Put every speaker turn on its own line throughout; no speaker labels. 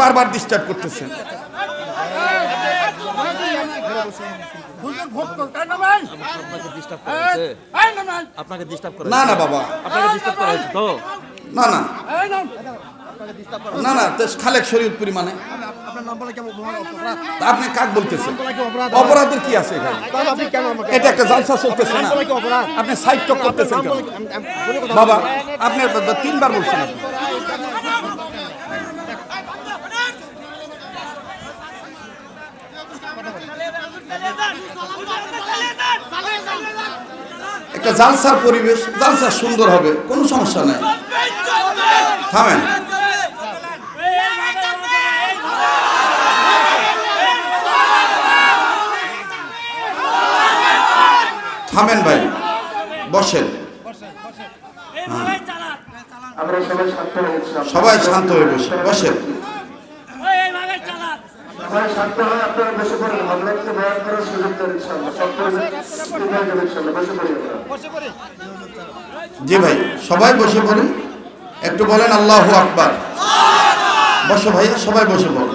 বারবার ডিস্টার্ব করতেছেন
না না
বাবা। না না।
না
না খালেক শরীয়তপুরি মানে
অপরাধ
তা আপনি কাক বলতেছেন? অপরাধের কি আছে এটা একটা জালসা চলতেছে না। আপনি সাইড টক করতেছেন বাবা। আপনি তিনবার বলছেন আপনি। একটা জালসার পরিবেশ, জালসা সুন্দর হবে, কোনো সমস্যা নাই। থামেন। থামেন ভাই, বসেন।
সবাই শান্ত হয়েছিলাম
সবাই শান্ত হয়ে বসে, বসেন।
সবাই শান্ত হয়ে আপনারা বসে পড়েন। বয়ান করার সুযোগ দেন ইনশাআল্লাহ। সব ইনশাআল্লাহ বসে পড়ি। আমরা
জি ভাই সবাই বসে পড়ুন। একটু বলেন আল্লাহ আকবার। বসো ভাইয়া সবাই বসে পড়ো।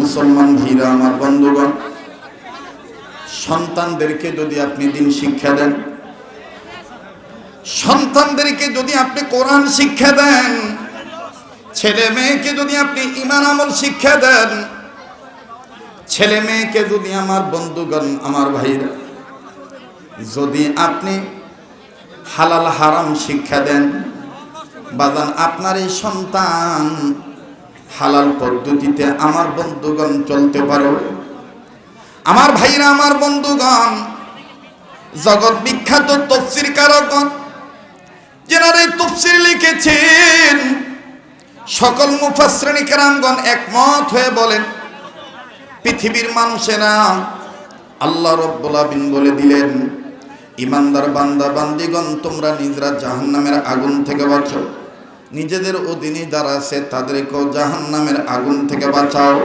মুসলমান ভাইরা আমার বন্ধুগণ সন্তানদেরকে যদি আপনি দিন শিক্ষা দেন সন্তানদেরকে যদি আপনি কোরআন শিক্ষা দেন ছেলে মেয়েকে যদি আপনি ইমান আমল শিক্ষা দেন, ছেলে মেয়েকে যদি আমার বন্ধুগণ, আমার ভাইরা যদি আপনি হালাল হারাম শিক্ষা দেন, বাজান আপনার এই সন্তান হালাল পদ্ধতিতে আমার বন্ধুগণ চলতে পারবে। আমার ভাইরা আমার বন্ধুগণ, জগৎ বিখ্যাত তফসির কারকগণ যেনারা তফসির লিখেছেন সকল মুফাসশ্রেণী কেরামগণ একমত হয়ে বলেন, পৃথিবীর মানুষেরা আল্লাহ রব্বুল বলে দিলেন, ইমানদার বান্দা, বান্দিগণ, তোমরা নিজেরা জাহান্নামের আগুন থেকে বাঁচো নিজেদের অধীনে যারা আছে, তাদেরকেও জাহান্নামের আগুন থেকে বাঁচাও।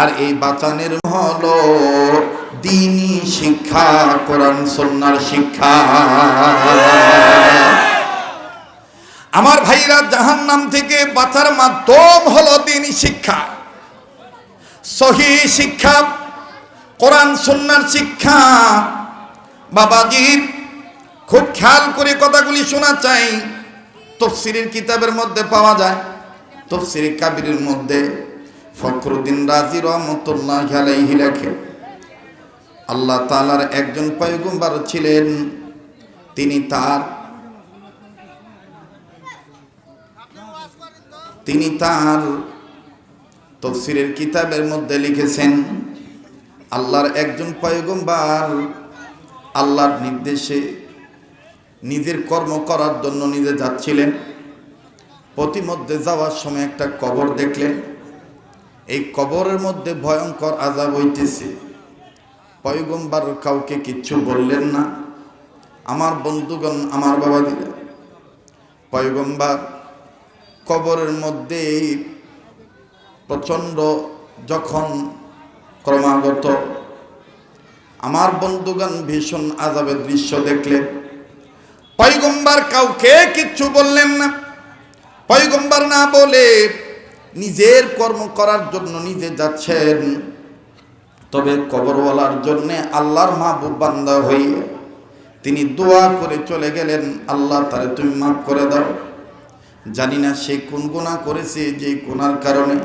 আর এই বাঁচানের হল দিনী শিক্ষা, কোরআন সন্ন্যার শিক্ষা। আমার ভাইরা জাহান নাম থেকে বাঁচার মাধ্যম হলো দিনী শিক্ষা। সহি শিক্ষা, কোরআন সন্ন্যার শিক্ষা। বাবাজির খুব খেয়াল করে কথাগুলি শোনা চাই। তফসিরের কিতাবের মধ্যে পাওয়া যায়। তফসিরের কাবিরের মধ্যে ফখরুদ্দিন রাজি রহমতুল্লাহ আলাইহি লেখে, আল্লাহ তালার একজন পয়গম্বর ছিলেন। তিনি তার তিনি তার তফসিরের কিতাবের মধ্যে লিখেছেন, আল্লাহর একজন পয়গম্বর আল্লাহর নির্দেশে নিজের কর্ম করার জন্য নিজে যাচ্ছিলেন। প্রতিমধ্যে যাওয়ার সময় একটা কবর দেখলেন। এই কবরের মধ্যে ভয়ঙ্কর আজাব হইতেছে। পয়গম্বর কাউকে কিচ্ছু বললেন না। আমার বন্ধুগণ, আমার বাবা দিলেন পয়গম্বর কবরের মধ্যে প্রচণ্ড যখন ক্রমাগত। আমার বন্ধুগণ ভীষণ আজাবের দৃশ্য দেখলেন পয়গম্বর কাউকে কিচ্ছু বললেন না। পয়গম্বর না বলে নিজের কর্ম করার জন্য নিজে যাচ্ছেন। তবে কবরওয়ালার জন্যে আল্লাহর মাহবুব বান্দা হয়ে তিনি দোয়া করে চলে গেলেন। আল্লাহ তারে তুমি মাফ করে দাও। জানি না সে কোন গুণা করেছে যে গুণার কারণে।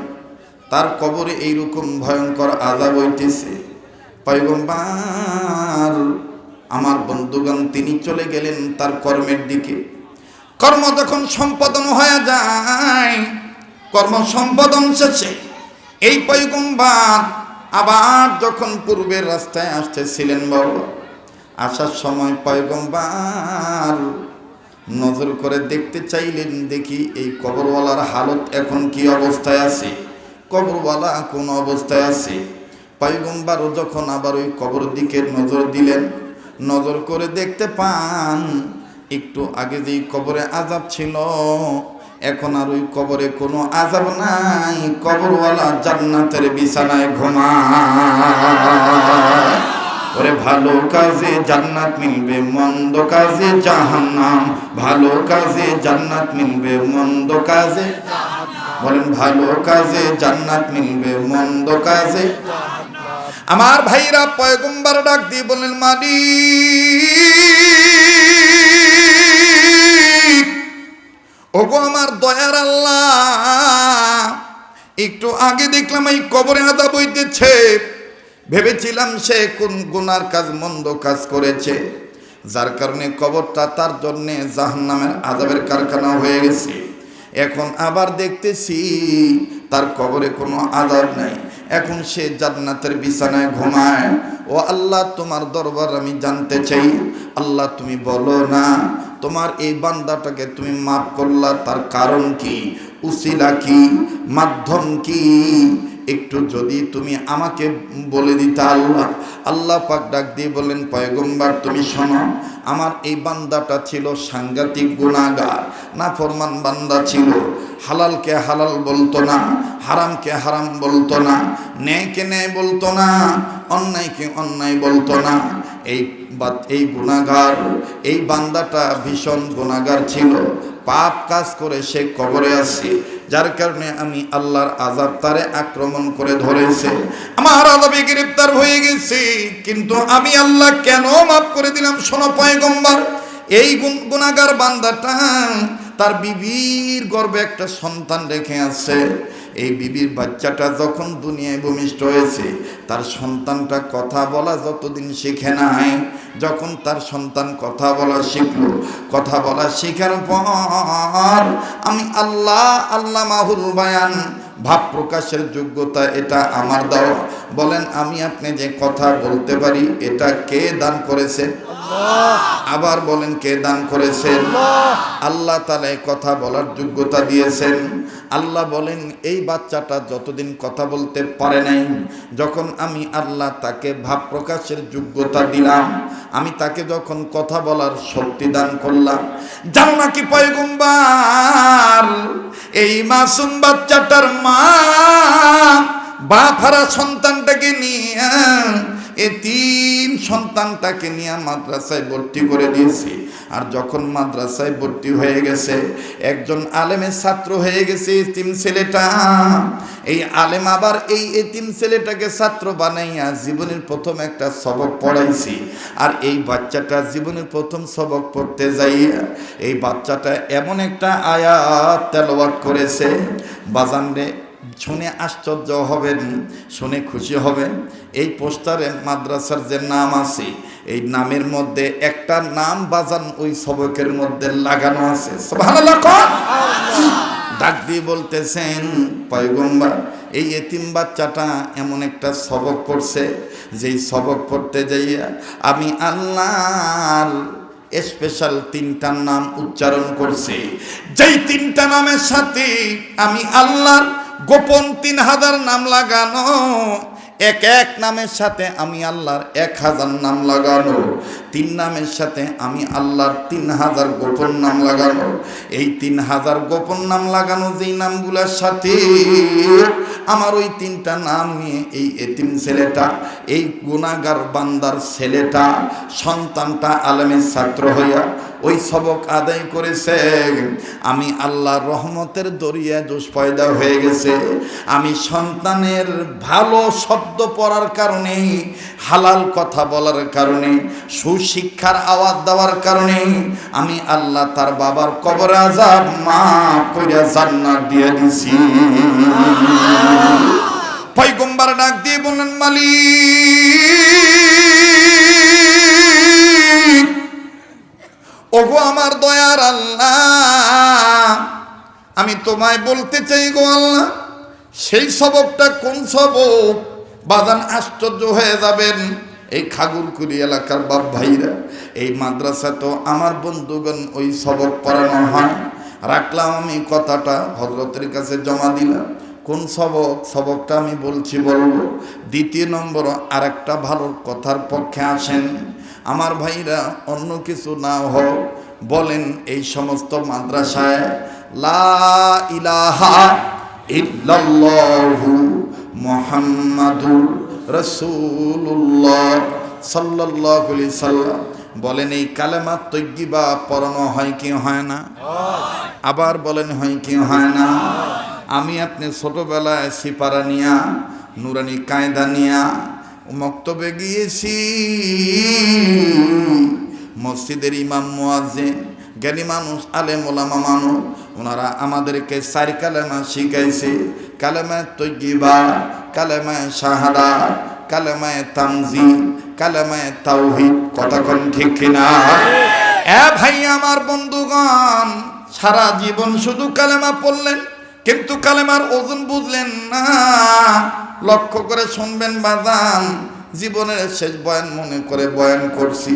তার কবরে এইরকম ভয়ঙ্কর আজাব হইতেছে। পয়গম্বার, আমার বন্ধুগণ, তিনি চলে গেলেন তার কর্মের দিকে। কর্ম যখন সম্পাদন হয়ে যায়, কর্ম সম্পাদন শেষে এই পয়গম্বার আবার যখন পূর্বের রাস্তায় আসতেছিলেন বাবা, আসার সময় পয়গম্বার নজর করে দেখতে চাইলেন দেখি এই কবরওয়ালার হালত এখন কি অবস্থায় আছে? কবরওয়ালা কোন অবস্থায় আছে? পয়গম্বারও যখন আবার ওই কবর দিকে নজর দিলেন, নজর করে দেখতে পান, একটু আগে যেই কবরে আজাব ছিল, এখন আর ওই কবরে কোনো আজাব নাই। কবরওয়ালা জান্নাতের বিছানায় ঘুমায়। ওরে ভালো কাজে জান্নাত মিলবে, মন্দ কাজে জাহান্নাম। ভালো কাজে জান্নাত মিলবে, মন্দ কাজে বলেন, ভালো কাজে জান্নাত মিলবে, মন্দ কাজে আমার ভাইরা পয়গম্বর ডাক দিয়ে বলেন মালিক, ওগো আমার দয়ার আল্লাহ, একটু আগে দেখলাম এই কবরে আদা বইতেছে ভেবেছিলাম সে কোন গুনার কাজ, মন্দ কাজ করেছে। যার কারণে কবরটা তার জন্যে জাহান্নামের আজাবের কারখানা হয়ে গেছে। এখন আবার দেখতেছি তার কবরে কোনো আজাব নাই। এখন সে জান্নাতের বিছানায় ঘুমায়। ও আল্লাহ, তোমার দরবার আমি জানতে চাই। আল্লাহ, তুমি বলো না, তোমার এই বান্দাটাকে তুমি মাফ করলা, তার কারণ কি? উসিলা কি? মাধ্যম কি? একটু যদি তুমি আমাকে বলে দিতে আল্লাহ আল্লাহ পাক ডাক দিয়ে বললেন, পয়গম্বার, তুমি শোনো, আমার এই বান্দাটা ছিল সাংঘাতিক গুণাগার না ফরমান বান্দা ছিল। হালালকে হালাল বলতো না, হারামকে হারাম বলতো না, ন্যায়কে ন্যায় বলতো না, অন্যায়কে অন্যায় বলতো না। এই এই গুণাগার এই বান্দাটা ভীষণ গুণাগার ছিল। পাপ কাজ করে সে কবরে আছে যার কারণে আমি আল্লাহর আজাব তারে আক্রমণ করে ধরেছে। আমার আজাবে গ্রেপ্তার হয়ে গেছে। কিন্তু আমি আল্লাহ কেন মাফ করে দিলাম শোনো পয়গম্বর? এই গুণ- গুণাগার বান্দাটা তার বিবির গর্বে একটা সন্তান রেখে আছে এই বিবির বাচ্চাটা যখন দুনিয়ায় ভূমিষ্ঠ হয়েছে, তার সন্তানটা কথা বলা যতদিন শিখে নাই, যখন তার সন্তান কথা বলা শিখলো, কথা বলা শেখার পর আমি আল্লাহ আল্লাহ মাহুল বায়ান, ভাব প্রকাশের যোগ্যতা এটা আমার দেওয়া। বলেন, আমি আপনি যে কথা বলতে পারি, এটা কে দান করেছে? আবার বলেন কে দান করেছেন? আল্লাহ তালা কথা বলার যোগ্যতা দিয়েছেন। আল্লাহ বলেন, এই বাচ্চাটা যতদিন কথা বলতে পারে নাই, যখন আমি আল্লাহ তাকে ভাব প্রকাশের যোগ্যতা দিলাম, আমি তাকে যখন কথা বলার শক্তি দান করলাম, জানো নাকি পয়গম্বার? এই মাসুম বাচ্চাটার মা বাপ হারা সন্তানটাকে নিয়ে, এ তিন সন্তানটাকে নিয়ে মাদ্রাসায় ভর্তি করে দিয়েছি। আর যখন মাদ্রাসায় ভর্তি হয়ে গেছে, একজন আলেমের ছাত্র হয়ে গেছে এতিম ছেলেটা। এই আলেম আবার এই এতিম ছেলেটাকে ছাত্র বানাইয়া জীবনের প্রথম একটা সবক পড়াইছি। আর এই বাচ্চাটা জীবনের প্রথম সবক পড়তে যাইয়া, এই বাচ্চাটা এমন একটা আয়াত তেলাওয়াত করেছে বাজানরে শুনে আশ্চর্য হবেন, শুনে খুশি হবেন। এই পোস্টারে মাদ্রাসার যে নাম আছে, এই নামের মধ্যে একটা নাম বাজান ওই সবকের মধ্যে লাগানো আছে। ডাক দিয়ে বলতেছেন, পয়গম্বর, এই এতিম বাচ্চাটা এমন একটা সবক পড়ছে, যেই সবক পড়তে যাইয়া আমি আল্লাহর স্পেশাল তিনটার নাম উচ্চারণ করছি। যেই তিনটা নামের সাথে আমি আল্লাহর গোপন তিন হাজার নাম লাগানো। এক এক নামের সাথে আমি আল্লাহর এক হাজার নাম লাগানো। তিন নামের সাথে আমি আল্লাহর তিন হাজার গোপন নাম লাগানো। এই তিন হাজার গোপন নাম লাগানো যেই নামগুলোর সাথে আমার ওই তিনটা নাম নিয়ে এই এতিম ছেলেটা, এই গুণাগার বান্দার ছেলেটা, সন্তানটা আলমের ছাত্র হইয়া ওই সবক আদায় করেছে। আমি আল্লাহর রহমতের দরিয়া দোষ পয়দা হয়ে গেছে। আমি সন্তানের ভালো শব্দ পড়ার কারণে, হালাল কথা বলার কারণে, সুশিক্ষার আওয়াজ দেওয়ার কারণে আমি আল্লাহ তার বাবার কবর আজাব মা কইরা জান্নাত দিয়ে দিছি। পয়গম্বর ডাক দিয়ে বললেন, মালিক, ওগো আমার দয়ার আল্লাহ, আমি তোমায় বলতে চাই গো আল্লাহ, সেই সবকটা কোন সবক? বাদান আশ্চর্য হয়ে যাবেন। এই খাগুরকুড়ি এলাকার বাপ ভাইরা, এই মাদ্রাসা তো আমার বন্ধুগণ ওই সবক পড়ানো হয়। রাখলাম আমি কথাটা, হজরতের কাছে জমা দিলাম। কোন সবক? সবকটা আমি বলছি, বলব। দ্বিতীয় নম্বর আর একটা ভালো কথার পক্ষে আসেন। আমার ভাইরা, অন্য কিছু না হোক, বলেন এই সমস্ত মাদ্রাসায়, লা ইলাহা ইল্লাল্লাহু মুহাম্মাদুর রাসূলুল্লাহ সাল্লাল্লাহু আলাইহি সাল্লাম বলেন, এই কালেমা তৈগিবা পড়ানো হয় কি হয় না? আবার বলেন, হয় কি হয় না? আমি আপনি ছোটবেলায় সিপারা নিয়া, নুরানি কায়দা নিয়া মক্তবে গিয়েছি। মসজিদের ইমাম মুয়াজ্জিন জ্ঞানী মানুষ, আলেম, ওলামা মানুষ, ওনারা আমাদেরকে চার কালেমা শিখাইছে। কালেমায় তৈবা কালেমায় শাহাদা কালেমায় তামজি কালেমায় তাওহিদ কতক্ষণ ঠিক কিনা? এ ভাই আমার বন্ধুগণ, সারা জীবন শুধু কালেমা পড়লেন, কিন্তু কালেমার ওজন বুঝলেন না। লক্ষ্য করে শুনবেন, বাজান, জীবনের শেষ বয়ান মনে করে বয়ান করছি।